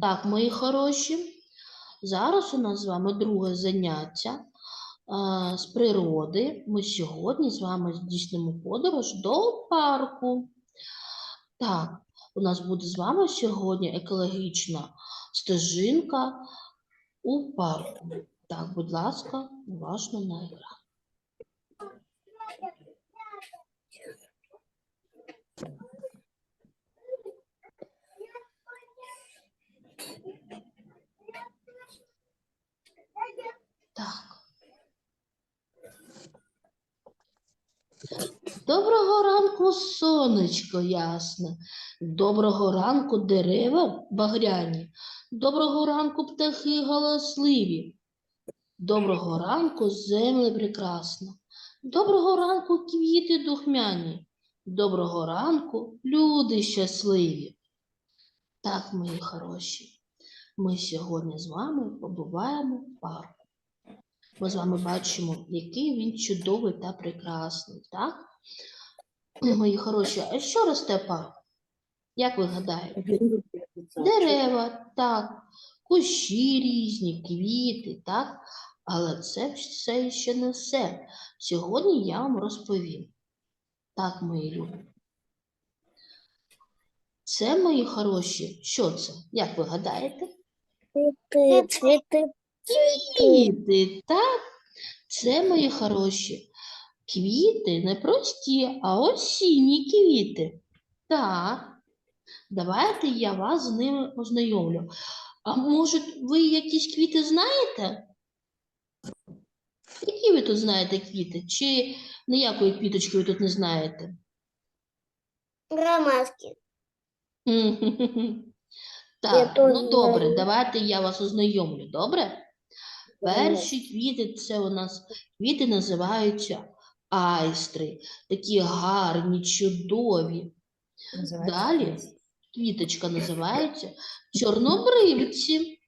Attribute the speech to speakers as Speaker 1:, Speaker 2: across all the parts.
Speaker 1: Так, мої хороші. Зараз у нас з вами друге заняття а, з природи. Ми сьогодні з вами здійснимо подорож до парку. Так, у нас буде з вами сьогодні екологічна стежинка у парку. Так, будь ласка, уважно на екран. Так. Доброго ранку, сонечко ясне. Доброго ранку, дерева багряні. Доброго ранку, птахи галасливі. Доброго ранку, земле прекрасна. Доброго ранку, квіти духмяні. Доброго ранку, люди щасливі. Так, мої хороші, ми сьогодні з вами побуваємо в парку. Ми з вами бачимо, який він чудовий та прекрасний, так? Мої хороші, а що росте в? Як ви гадаєте? Дерева, так, кущі різні, квіти, так? Але це все ще не все. Сьогодні я вам розповім. Так, мої любі. Це, мої хороші, що це? Як ви гадаєте?
Speaker 2: Цветы, цветы,
Speaker 1: Квіти, так? Це, мої хороші, квіти не прості, а осінні квіти. Так. Давайте я вас з ними ознайомлю. А може, ви якісь квіти знаєте? Які ви тут знаєте квіти? Чи ніякої квіточки ви тут не знаєте?
Speaker 2: Я
Speaker 1: Так, ну добре,
Speaker 2: знаю.
Speaker 1: давайте я вас ознайомлю, добре? Перші квіти це у нас квіти називаються айстри, такі гарні, чудові. Далі квіточка називається чорнобривці.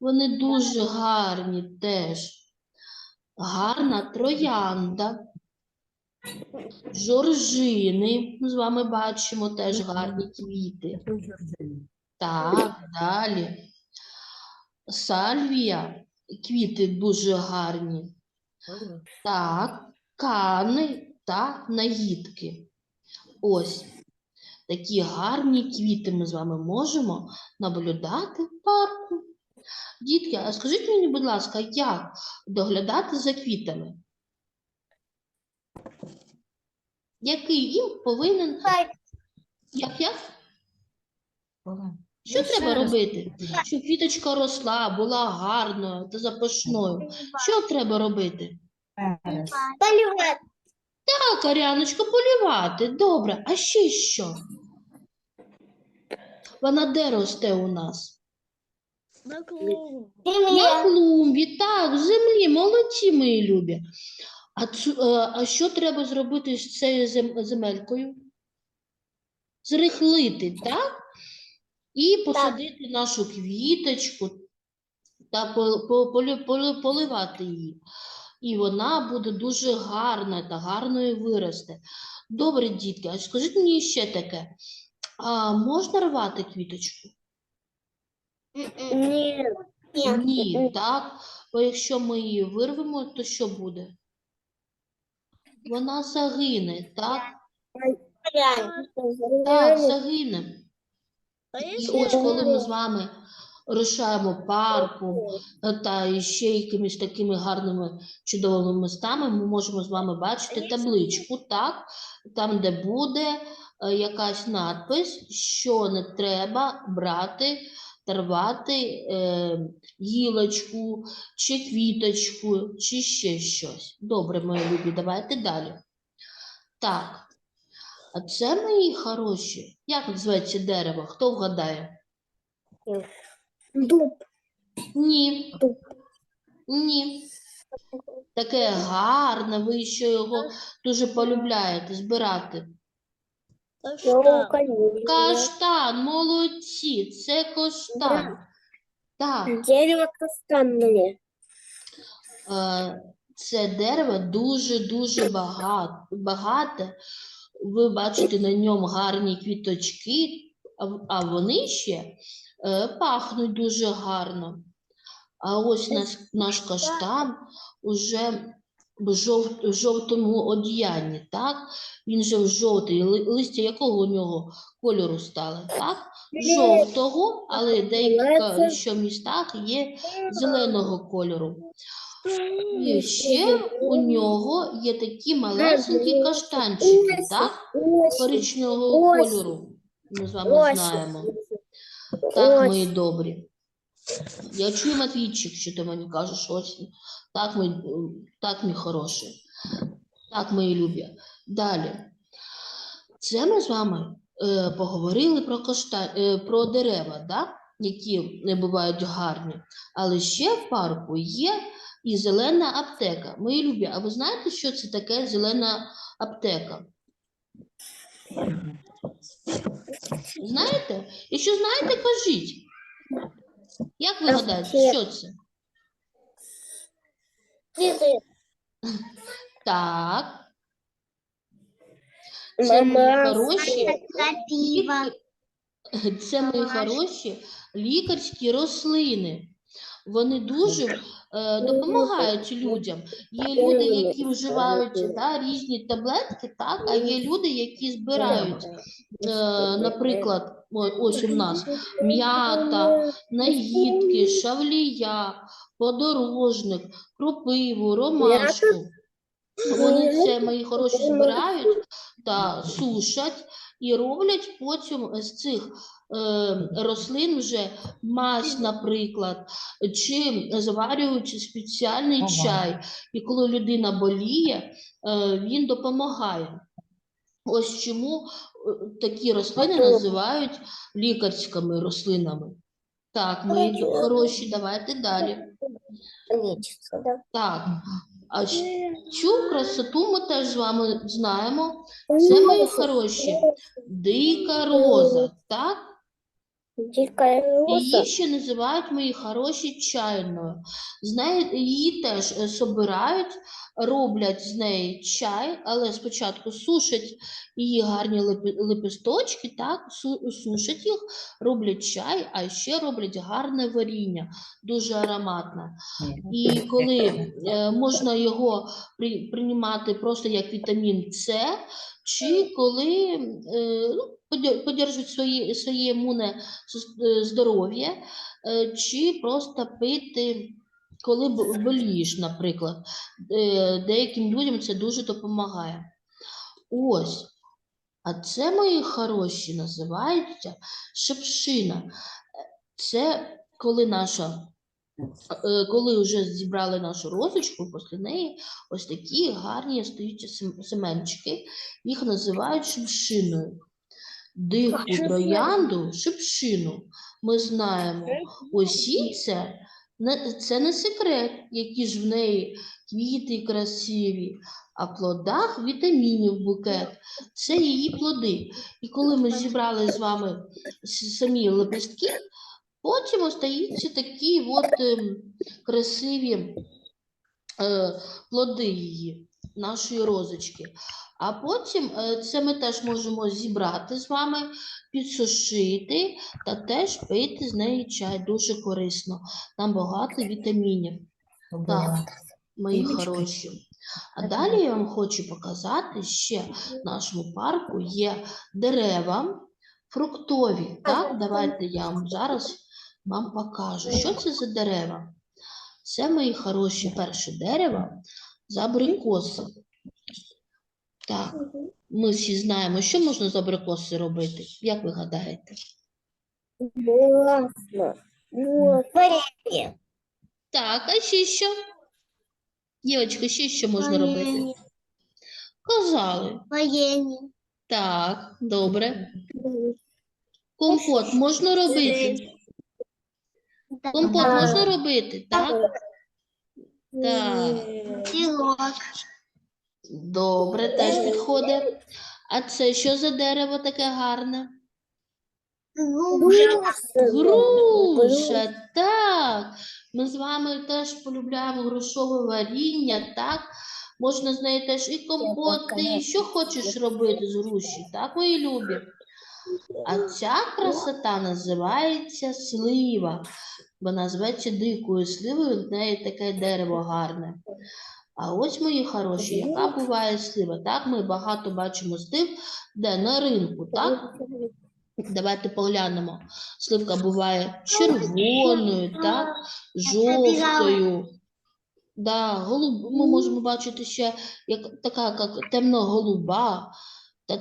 Speaker 1: Вони дуже гарні теж. Гарна троянда. Жоржини. Ми з вами бачимо теж гарні квіти. Так, далі. Сальвія. Квіти дуже гарні. Так, кани та нагідки. Ось такі гарні квіти ми з вами можемо наблюдати в парку. Дітки, а скажіть мені, будь ласка, як доглядати за квітами? Який їм повинен. Як як? Що треба робити? Щоб квіточка росла, була гарною та запашною. Що треба робити?
Speaker 2: Поливать.
Speaker 1: Так, Аряночка, полівати. Добре. А ще що? Вона де росте у нас? На
Speaker 2: Земля.
Speaker 1: клумбі, так, в землі, молодці, мої любі. А, цю, е, а що треба зробити з цією зем- земелькою? Зрихлити, так? І посадити нашу квіточку та по- по- полю- полю- поливати її. І вона буде дуже гарна та гарною виросте. Добре, дітки, а скажіть мені ще таке. А можна рвати квіточку?
Speaker 2: Нет.
Speaker 1: Ні, так. Бо якщо ми її вирвемо, то що буде? Вона загине, так? Так, загине. І ось коли ми з вами рушаємо парком е, та ще якимись такими гарними чудовими містами, ми можемо з вами бачити табличку, так? Там, де буде е, якась надпис, що не треба брати та рвати е, гілочку, чи квіточку, чи ще щось. Добре, мої любі, давайте далі. Так. А це мої хороші. Як називається дерево? Хто вгадає?
Speaker 2: Дуб.
Speaker 1: Ні.
Speaker 2: Дуб.
Speaker 1: Ні. Таке гарне, ви ще його дуже полюбляєте збирати.
Speaker 2: Евкалипт.
Speaker 1: Каштан, молодці, це каштан. Так,
Speaker 2: Дерево кастанное.
Speaker 1: е, це дерево дуже-дуже багато, багате. Ви бачите на ньому гарні квіточки, а, в- а вони ще пахнуть дуже гарно. А ось наш, наш каштан уже в жов, жовтому одіянні, так? Він же в жовтий. Листя якого у нього кольору стало, так? Жовтого, але в деяких що містах є зеленого кольору. І ще у нього є такі малесенькі каштанчики, так? Коричневого кольору. Ми з вами знаємо. Так, мої добрі. Я чую, Матвійчик, що ти мені кажеш ось. Так, мій, так, мій хороший. Так, мої любі. Далі. Це ми з вами е, поговорили про, кошта, е, про дерева, да? які не бувають гарні. Але ще в парку є і зелена аптека. Мої любі, а ви знаєте, що це таке зелена аптека? Знаєте? Якщо знаєте, кажіть. Як ви гадаєте, що це? Так. Це мої хороші, це мої хороші лікарські рослини. Вони дуже е, допомагають людям. Є люди, які вживають да, різні таблетки, так, а є люди, які збирають, е, наприклад, ось у нас м'ята, нагідки, шавлія, подорожник, кропиву, ромашку. Вони це мої хороші збирають та сушать і роблять потім з цих рослин вже мазь, наприклад, чи заварюють спеціальний
Speaker 3: Ага.
Speaker 1: чай. І коли людина боліє, е, він допомагає. Ось чому е, такі рослини називають лікарськими рослинами. Так,
Speaker 2: Ага.
Speaker 1: хороші, давайте далі. Так, а цю красоту ми теж з вами знаємо. Це мої хороші. Дика роза, так? Її ще називають мої хороші чайною. З її теж е, собирають, роблять з неї чай, але спочатку сушать її гарні лепесточки, так, сушать їх, роблять чай, а ще роблять гарне варіння, дуже ароматне. І коли е, можна його приймати просто як вітамін С, чи коли е, ну, подержують своє, своє імунне е, здоров'я, е, чи просто пити, коли бо- болієш, наприклад. Деяким людям це дуже допомагає. Ось. А це, мої хороші, називається шепшина. Це коли наша коли вже зібрали нашу розочку, після неї ось такі гарні стають сем- семенчики, їх називають шипшиною. Диху троянду, шипшину. Ми знаємо, усі це, не, секрет, які ж в неї квіти красиві, а в плодах вітамінів букет. Це її плоди. І коли ми зібрали з вами самі лепестки, Потім остаються такі от ем, красиві е, плоди її, нашої розочки. А потім е, це ми теж можемо зібрати з вами, підсушити та теж пити з неї чай. Дуже корисно. Там багато вітамінів, Так. мої хороші. А далі я вам хочу показати ще в нашому парку є дерева фруктові. Так, давайте я вам зараз вам покажу, що це за дерева. Це мої хороші перше дерево з абрикоси. Так, ми всі знаємо, що можна з абрикоси робити. Як ви гадаєте? Так, а ще що? Дівчатка, ще що можна робити? Казали.
Speaker 2: Варенье.
Speaker 1: Так, добре. Компот можна робити? Компот можна робити, так? Так.
Speaker 2: Пирог.
Speaker 1: Добре, теж підходить. А це що за дерево таке гарне?
Speaker 2: Груша.
Speaker 1: Груша, так. Ми з вами теж полюбляємо грушове варіння, так? Можна з нею теж і компоти, і що хочеш робити з груші, так, мої любі? А ця красота називається слива, бо називається дикою сливою, в неї таке дерево гарне. А ось, мої хороші, яка буває слива? Так, ми багато бачимо слив, де на ринку, так? Давайте поглянемо. Сливка буває червоною, так, жовтою. Да, голуб... Ми можемо бачити ще як, така як темно-голуба та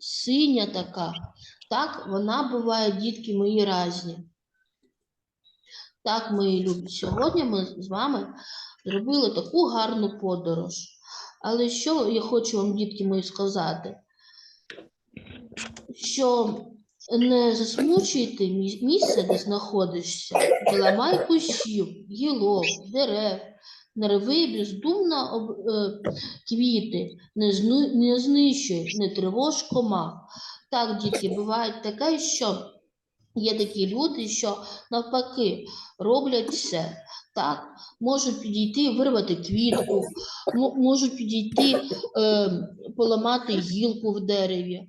Speaker 1: темно-синя така. Так, вона буває, дітки мої різні. Так, мої любі, сьогодні ми з вами зробили таку гарну подорож. Але що я хочу вам, дітки мої, сказати? Що не засмучуйте місце, де знаходишся, не ламай кущів, гілок, дерев, не бездумно об, е, квіти, не, зну, не знищуй, не тривож комах. Так, дітки, буває таке, що є такі люди, що навпаки роблять все. Так, можуть підійти, вирвати квітку, можуть підійти, е, поламати гілку в дереві.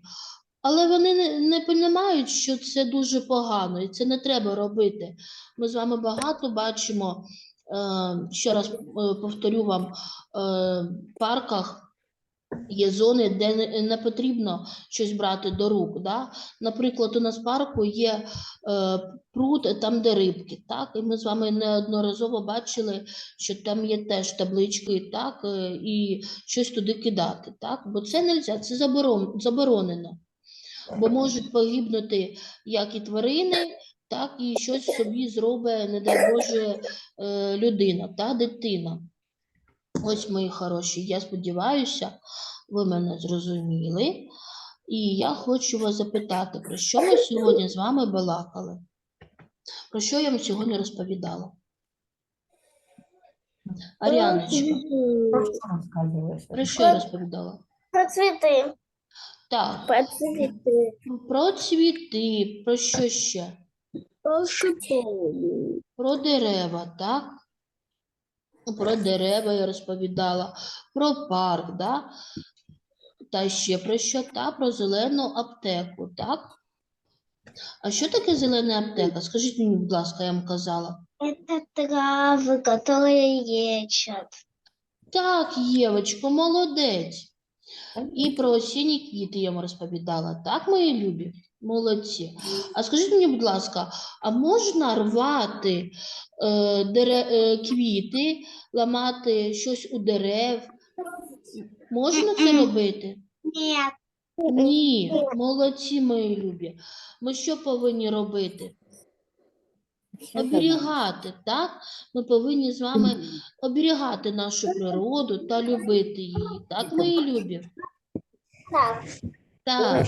Speaker 1: Але вони не, не розуміють, що це дуже погано і це не треба робити. Ми з вами багато бачимо, ще раз е, повторю вам, е, в парках є зони, де не, потрібно щось брати до рук. Да? Наприклад, у нас в парку є е, пруд, там, де рибки. Так? І ми з вами неодноразово бачили, що там є теж таблички, так? е, і щось туди кидати. Так? Бо це не можна, це заборон, заборонено бо можуть погибнути як і тварини, так і щось собі зробить, не дай Боже, е, людина та дитина. Ось, мої хороші, я сподіваюся, ви мене зрозуміли. І я хочу вас запитати, про що ми сьогодні з вами балакали? Про що я вам сьогодні розповідала? Аріаночка,
Speaker 3: Про що розказуєш?
Speaker 1: про що я розповідала?
Speaker 2: Про цветы.
Speaker 1: Так,
Speaker 2: Про цветы.
Speaker 1: про цвіти, про що ще?
Speaker 2: Про шипову.
Speaker 1: Про дерева, так? Ну, Про дерева я розповідала, про парк, да? Та ще про що? Та про зелену аптеку, так? А що таке зелена аптека? Скажіть мені, будь ласка, я вам казала.
Speaker 2: Это травы, которые лечат.
Speaker 1: Так, Євочко, молодець. І про осінні квіти я вам розповідала. Так, мої любі? Молодці. А скажіть мені, будь ласка, а можна рвати е, дере, е, квіти, ламати щось у дерев? Можна це робити?
Speaker 2: Нет.
Speaker 1: Ні, молодці, мої любі. Ми що повинні робити? Оберігати, так? Ми повинні з вами оберігати нашу природу та любити її. Так, мої любі?
Speaker 2: Так.
Speaker 1: Так.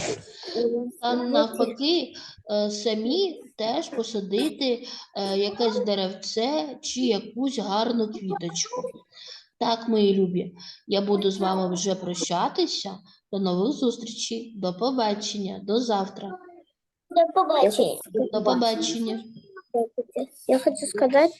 Speaker 1: А навпаки, е, самі теж посадити е, якесь деревце чи якусь гарну квіточку. Так, мої любі, я буду з вами вже прощатися. До нових зустрічей, до побачення, до завтра.
Speaker 2: До побачення.
Speaker 1: До побачення.
Speaker 2: Я хочу сказать,